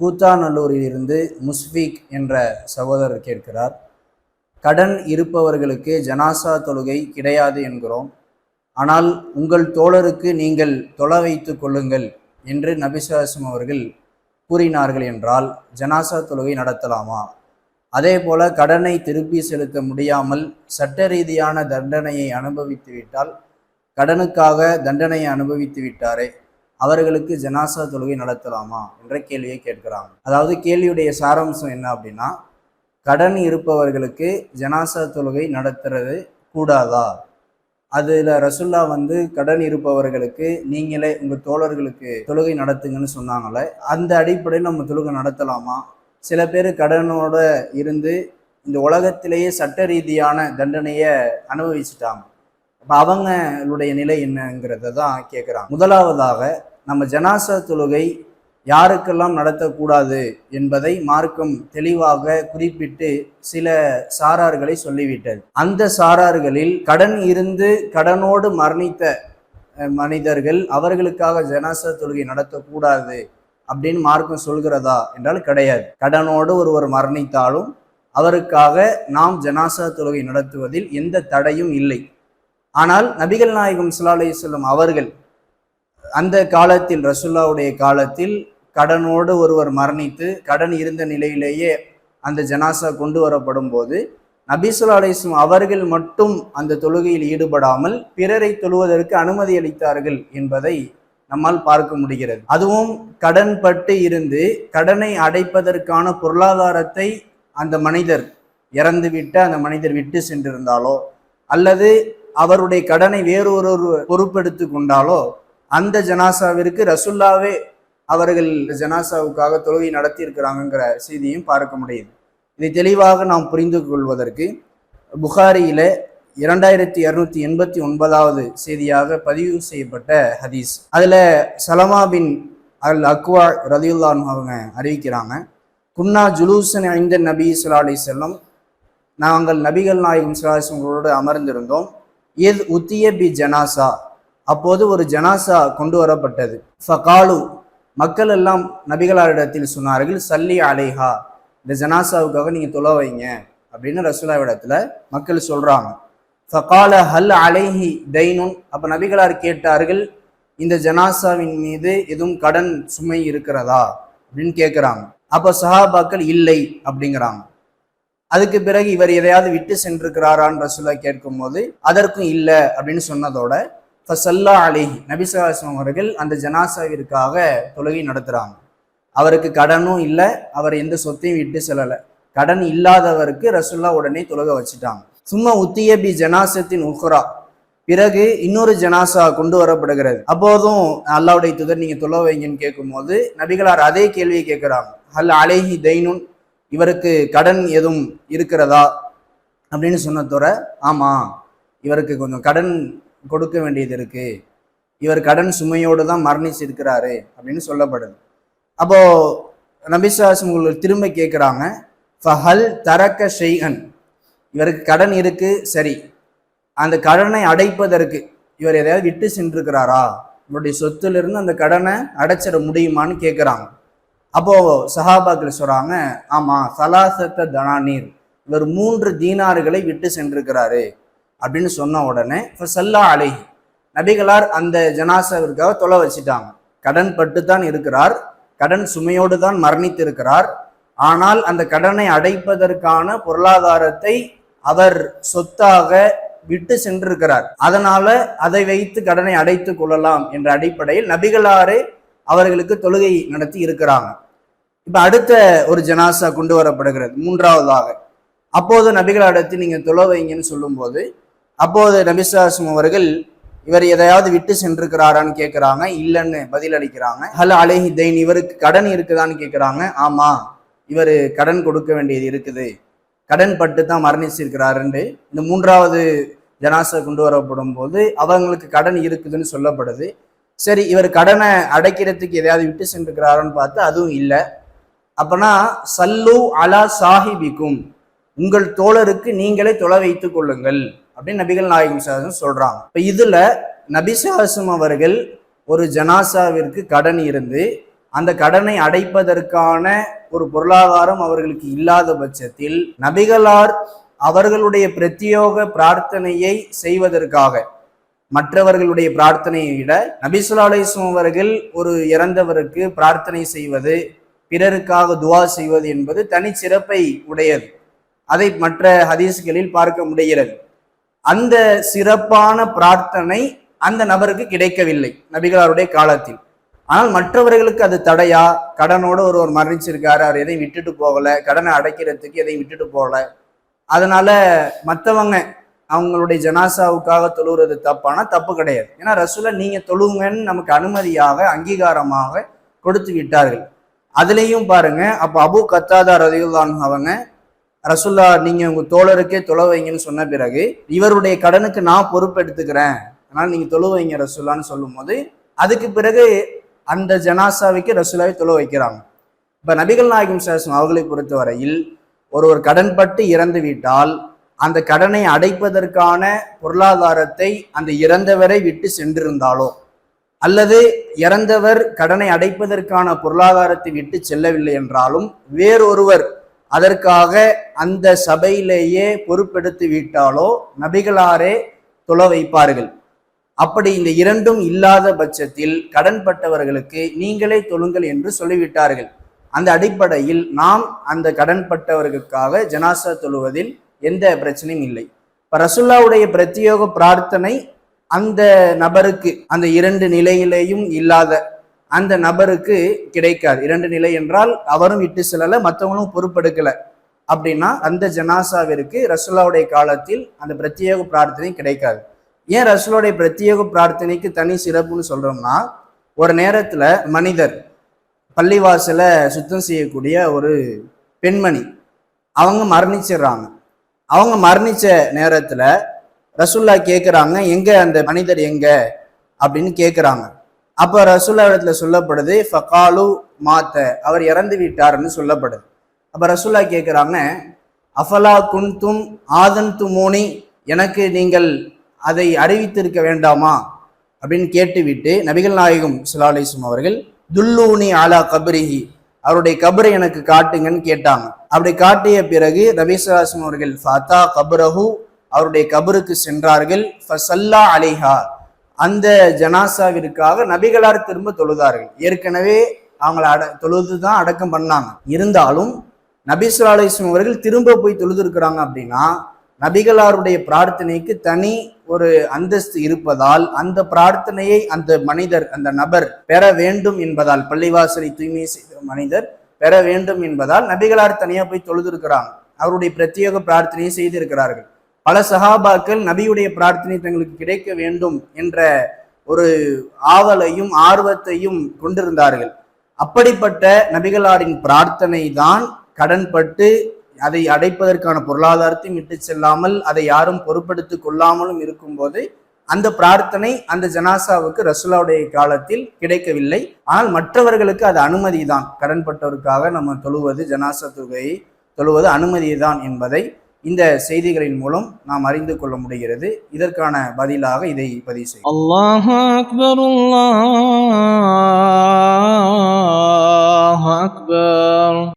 கூத்தாநல்லூரிலிருந்து முஸ்ஃபீக் என்ற சகோதரர் கேட்கிறார் கடன் இருப்பவர்களுக்கு ஜனாசா தொழுகை கிடையாது என்கிறோம். ஆனால் உங்கள் தோழருக்கு நீங்கள் தொலை வைத்து கொள்ளுங்கள் என்று நபிசாசம் அவர்கள் கூறினார்கள் என்றால் ஜனாசா தொழுகை நடத்தலாமா? அதே போல கடனை திருப்பி செலுத்த முடியாமல் சட்ட ரீதியான தண்டனையை அனுபவித்து விட்டால் கடனுக்காக தண்டனையை அனுபவித்து விட்டாரே. அவர்களுக்கு ஜனாசா தொழுகை நடத்தலாமா என்ற கேள்வியை கேட்கிறாங்க. அதாவது கேள்வியுடைய சாராம்சம் என்ன அப்படின்னா கடன் இருப்பவர்களுக்கு ஜனாசா தொழுகை நடத்துறது கூடாதா? அதில் ரசுல்லா வந்து கடன் இருப்பவர்களுக்கு நீங்களே உங்கள் தோழர்களுக்கு தொழுகை நடத்துங்கன்னு சொன்னாங்களே அந்த அடிப்படையில் நம்ம தொழுகை நடத்தலாமா? சில பேர் கடனோட இருந்து இந்த உலகத்திலேயே சட்ட ரீதியான தண்டனையை அனுபவிச்சுட்டாங்க. அப்போ அவங்களுடைய நிலை என்னங்கிறத தான் கேட்குறாங்க முதலாவதாக நம்ம ஜனாசா தொழுகை யாருக்கெல்லாம் நடத்தக்கூடாது என்பதை மார்க்கம் தெளிவாக குறிப்பிட்டு சில சாரார்களை சொல்லிவிட்டது. அந்த சாரார்களில் கடன் இருந்து கடனோடு மரணித்த மனிதர்கள் அவர்களுக்காக ஜனாசா தொழுகை நடத்தக்கூடாது அப்படின்னு மார்க்கம் சொல்கிறதா என்றால் கிடையாது. கடனோடு ஒருவர் மரணித்தாலும் அவருக்காக நாம் ஜனாசா தொழுகை நடத்துவதில் எந்த தடையும் இல்லை. ஆனால் நபிகள் நாயகம் ஸல்லல்லாஹு செல்லும் அவர்கள் அந்த காலத்தில் ரசுல்லாவுடைய காலத்தில் கடனோடு ஒருவர் மரணித்து கடன் இருந்த நிலையிலேயே அந்த ஜனாசா கொண்டு வரப்படும் போது நபிசுல்லா அலிஸ்லாம் அவர்கள் மட்டும் அந்த தொழுகையில் ஈடுபடாமல் பிறரை தொழுவதற்கு அனுமதி அளித்தார்கள் என்பதை நம்மால் பார்க்க முடிகிறது. அதுவும் கடன் பட்டு இருந்து கடனை அடைப்பதற்கான பொருளாதாரத்தை அந்த மனிதர் இறந்துவிட்டு அந்த மனிதர் விட்டு சென்றிருந்தாலோ அல்லது அவருடைய கடனை வேறொரு பொறுப்பெடுத்து கொண்டாலோ அந்த ஜனாசாவிற்கு ரசுல்லாவே அவர்கள் ஜனாசாவுக்காக தொழுகை நடத்தி இருக்கிறாங்கிற செய்தியும் பார்க்க முடியுது. இதை தெளிவாக நாம் புரிந்து கொள்வதற்கு புகாரியில இரண்டாயிரத்தி இருநூத்தி எண்பத்தி ஒன்பதாவது செய்தியாக பதிவு செய்யப்பட்ட ஹதீஸ். அதுல சலமா பின் அல் அக்வா ரதியுல்லான் அவங்க அறிவிக்கிறாங்க குன்னா ஜுலூசன் ஐந்த நபி சுலா அலி செல்லம் நாங்கள் நபிகள் நாயகம் சுல்லாசங்களோடு அமர்ந்திருந்தோம். எத் உத்திய பி ஜனாசா? அப்போது ஒரு ஜனாசா கொண்டு வரப்பட்டது. ஃபகாலு மக்கள் எல்லாம் நபிகளாரிடத்தில் சொன்னார்கள் சல்லி அலைஹா. இந்த ஜனாசாவுக்காக நீங்கள் தொலை வைங்க அப்படின்னு ரசூலாவிடத்துல மக்கள் சொல்கிறாங்க ஃபகால ஹல் அலைஹி தைனுன். அப்போ நபிகளார் கேட்டார்கள் இந்த ஜனாசாவின் மீது எதுவும் கடன் சுமை இருக்கிறதா? அப்படின்னு கேட்குறாங்க அப்போ சஹாபாக்கள் இல்லை அப்படிங்கிறாங்க. அதுக்கு பிறகு இவர் எதையாவது விட்டு சென்றிருக்கிறாரான்னு ரசூலா கேட்கும்போது அதற்கும் இல்லை அப்படின்னு சொன்னதோட ஃபசல்லா அலிஹி. நபிசாசம் அவர்கள் அந்த ஜனாசாவிற்காக தொழுகை நடத்துகிறாங்க அவருக்கு கடனும் இல்லை அவர் எந்த சொத்தையும் விட்டு செல்லலை. கடன் இல்லாதவருக்கு ரசுல்லா உடனே தொழுக வச்சுட்டாங்க. சும்மா உத்திய பி ஜனாசத்தின் உஹ்ரா. பிறகு இன்னொரு ஜனாசா கொண்டு வரப்படுகிறது. அப்போதும் அல்லாவுடைய துதர் நீங்க தொலை வைங்கன்னு கேட்கும்போது நபிகளார் அதே கேள்வியை கேட்கிறாங்க. ஹல் அலேஹி தைனுன்? இவருக்கு கடன் எதுவும் இருக்கிறதா? அப்படின்னு சொன்னதோட ஆமா இவருக்கு கொஞ்சம் கடன் கொடுக்க வேண்டியது இருக்குது இவர் கடன் சுமையோடு தான் மரணிச்சிருக்கிறாரு அப்படின்னு சொல்லப்படுது. அப்போ நபிசாசம் உங்களுக்கு திரும்ப கேட்குறாங்க ஃபஹல் தரக்க ஷெய்கன் இவருக்கு கடன் இருக்குது சரி. அந்த கடனை அடைப்பதற்கு இவர் எதையாவது விட்டு சென்றிருக்கிறாரா? இவருடைய சொத்துலேருந்து அந்த கடனை அடைச்சிட முடியுமான்னு கேட்குறாங்க. அப்போ சஹாபாக்கள் சொல்கிறாங்க ஆமாம் சலாசத்த தனானீர். இவர் மூன்று தீனாறுகளை விட்டு சென்றிருக்கிறாரு. அப்படின்னு சொன்ன உடனே இப்போ சல்லா அழகி நபிகளார் அந்த ஜனாசாவிற்காக தொலை வச்சிட்டாங்க. கடன் பட்டு தான் இருக்கிறார். கடன் சுமையோடு தான் மரணித்து இருக்கிறார் ஆனால் அந்த கடனை அடைப்பதற்கான பொருளாதாரத்தை அவர் சொத்தாக விட்டு சென்றிருக்கிறார். அதனால அதை வைத்து கடனை அடைத்து கொள்ளலாம் என்ற அடிப்படையில் நபிகளாரே அவர்களுக்கு தொழுகை நடத்தி இருக்கிறாங்க. இப்ப அடுத்த ஒரு ஜனாசா கொண்டு வரப்படுகிறது மூன்றாவதாக. அப்போது நபிகளிடத்தில் நீங்க தொலை வைங்கன்னு சொல்லும்போது அப்போது நபிசாசம் அவர்கள் இவர் எதையாவது விட்டு சென்றிருக்கிறாரான்னு கேட்குறாங்க இல்லைன்னு பதில் அளிக்கிறாங்க ஹலோ அலேஹி தைன் இவருக்கு கடன் இருக்குதான்னு கேட்குறாங்க ஆமாம் இவர் கடன் கொடுக்க வேண்டியது இருக்குது. கடன் பட்டு தான் மரணிச்சிருக்கிறாருண்டு. இந்த மூன்றாவது ஜனாசை கொண்டு வரப்படும் போது அவங்களுக்கு கடன் இருக்குதுன்னு சொல்லப்படுது. சரி இவர் கடனை அடைக்கிறதுக்கு எதையாவது விட்டு சென்றிருக்கிறாரான்னு பார்த்து அதுவும் இல்லை. அப்பனா சல்லு அலா சாஹிபிக்கும் உங்கள் தோழருக்கு நீங்களே தொலை வைத்துக் கொள்ளுங்கள். அப்படின்னு நபிகள் நாயகம் சாசம் சொல்றாங்க. இதில் இதுல நபிசாசம் அவர்கள் ஒரு ஜனாசாவிற்கு கடன் இருந்து அந்த கடனை அடைப்பதற்கான ஒரு பொருளாதாரம் அவர்களுக்கு இல்லாத பட்சத்தில் நபிகளார் அவர்களுடைய பிரத்யோக பிரார்த்தனையை செய்வதற்காக மற்றவர்களுடைய பிரார்த்தனையை விட நபிசுல்லா அவர்கள் ஒரு இறந்தவருக்கு பிரார்த்தனை செய்வது பிறருக்காக துவா செய்வது என்பது தனிச்சிறப்பை உடையது. அதை மற்ற ஹதீஸ்களில் பார்க்க முடிகிறது. அந்த சிறப்பான பிரார்த்தனை அந்த நபருக்கு கிடைக்கவில்லை நபிகளாருடைய காலத்தில். ஆனால் மற்றவர்களுக்கு அது தடையா? கடனோட ஒருவர் மரணிச்சிருக்காரு? அவர் எதையும் விட்டுட்டு போகல. கடனை அடைக்கிறதுக்கு எதையும் விட்டுட்டு போகல. அதனால மற்றவங்க அவங்களுடைய ஜனாசாவுக்காக தொழுகிறது தப்பானா? தப்பு கிடையாது. ஏன்னா ரசூலை நீங்க தொழுங்கன்னு நமக்கு அனுமதியாக அங்கீகாரமாக கொடுத்து விட்டார்கள் அதுலேயும் பாருங்க அப்போ அபு கத்தாதா ரதியுல்லான் அவங்க ரசுல்லா நீங்கள் உங்கள் தோழருக்கே தொலை வைங்கன்னு சொன்ன பிறகு இவருடைய கடனுக்கு நான் பொறுப்பெடுத்துக்கிறேன் அதனால் நீங்கள் தொழு வைங்க ரசுல்லான்னு சொல்லும்போது அதுக்கு பிறகு அந்த ஜனாசாவுக்கு ரசுல்லாவை தொழு வைக்கிறாங்க. இப்போ நபிகள் நாயகம் சாசம் அவர்களை பொறுத்தவரையில் ஒருவர் கடன்பட்டு இறந்து விட்டால் அந்த கடனை அடைப்பதற்கான பொருளாதாரத்தை அந்த இறந்தவரை விட்டு சென்றிருந்தாலோ அல்லது இறந்தவர் கடனை அடைப்பதற்கான பொருளாதாரத்தை விட்டு செல்லவில்லை என்றாலும் வேறொருவர் அதற்காக அந்த சபையிலேயே பொறுப்பெடுத்து விட்டாலோ நபிகளாரே தொழ வைப்பார்கள். அப்படி இந்த இரண்டும் இல்லாத பட்சத்தில் கடன்பட்டவர்களுக்கு நீங்களே தொழுங்கள் என்று சொல்லிவிட்டார்கள். அந்த அடிப்படையில் நாம் அந்த கடன்பட்டவர்களுக்காக ஜனாசா தொழுவதில் எந்த பிரச்சனையும் இல்லை. இப்போ ரசுல்லாவுடைய பிரத்யோக பிரார்த்தனை அந்த நபருக்கு அந்த இரண்டு நிலையிலேயும் இல்லாத அந்த நபருக்கு கிடைக்காது. இரண்டு நிலை என்றால் அவரும் விட்டு செல்லல மற்றவங்களும் பொறுப்பெடுக்கலை. அப்படின்னா அந்த ஜனாசாவிற்கு ரசுல்லாவுடைய காலத்தில் அந்த பிரத்யேக பிரார்த்தனை கிடைக்காது. ஏன் ரசுல்லாவுடைய பிரத்யேக பிரார்த்தனைக்கு தனி சிறப்புன்னு சொல்கிறோம்னா ஒரு நேரத்தில் மனிதர் பள்ளிவாசலை சுத்தம் செய்யக்கூடிய ஒரு பெண்மணி அவங்க மரணிச்சிடுறாங்க. அவங்க மரணிச்ச நேரத்தில் ரசுல்லா கேட்குறாங்க எங்கே அந்த மனிதர் எங்கே? அப்படின்னு கேட்குறாங்க அப்போ ரசுல்லா இடத்துல சொல்லப்படுது ஃபகாலு மாத்த. அவர் இறந்து விட்டார்னு சொல்லப்படுது. அப்போ ரசுல்லா கேட்குறாங்க அஃபலா குன்தும் ஆதன் துமோனி எனக்கு நீங்கள் அதை அறிவித்திருக்க வேண்டாமா? அப்படின்னு கேட்டுவிட்டு நபிகள் நாயகம் சுலாலிசும் அவர்கள் துல்லூனி ஆலா கபரிஹி. அவருடைய கபரை எனக்கு காட்டுங்கன்னு கேட்டாங்க. அப்படி காட்டிய பிறகு நபிசுல்லாஸ்லம் அவர்கள் ஃபத்தா கபரஹு. அவருடைய கபருக்கு சென்றார்கள் ஃபசல்லா அலிஹா. அந்த ஜனாசாவிற்காக நபிகளார் திரும்ப தொழுதார்கள். ஏற்கனவே அவங்கள அட தொழுது தான் அடக்கம் பண்ணாங்க. இருந்தாலும் நபிசுல்லா அலிஸ்லாம் அவர்கள் திரும்ப போய் தொழுதுருக்கிறாங்க அப்படின்னா நபிகளாருடைய பிரார்த்தனைக்கு தனி ஒரு அந்தஸ்து இருப்பதால் அந்த பிரார்த்தனையை அந்த மனிதர் அந்த நபர் பெற வேண்டும் என்பதால் பள்ளிவாசலை தூய்மை செய்த மனிதர் பெற வேண்டும் என்பதால் நபிகளார் தனியாக போய் தொழுதுருக்குறாங்க. அவருடைய பிரத்யேக பிரார்த்தனையை செய்திருக்கிறார்கள். பல சகாபாக்கள் நபியுடைய பிரார்த்தனை தங்களுக்கு கிடைக்க வேண்டும் என்ற ஒரு ஆவலையும் ஆர்வத்தையும் கொண்டிருந்தார்கள். அப்படிப்பட்ட நபிகளாரின் பிரார்த்தனை தான் கடன்பட்டு அதை அடைப்பதற்கான பொருளாதாரத்தையும் விட்டு செல்லாமல் அதை யாரும் பொருட்படுத்தி கொள்ளாமலும் இருக்கும்போது அந்த பிரார்த்தனை அந்த ஜனாசாவுக்கு ரசுலாவுடைய காலத்தில் கிடைக்கவில்லை. ஆனால் மற்றவர்களுக்கு அது அனுமதி தான் கடன்பட்டவருக்காக நம்ம தொழுவது ஜனாசா தொகையை தொழுவது அனுமதி தான் என்பதை இந்த செய்திகளின் மூலம் நாம் அறிந்து கொள்ள முடிகிறது. இதற்கான பதிலாக இதை பதிவு செய்யும் அல்லாஹ் அக்பர் அல்லாஹ் அக்பர்.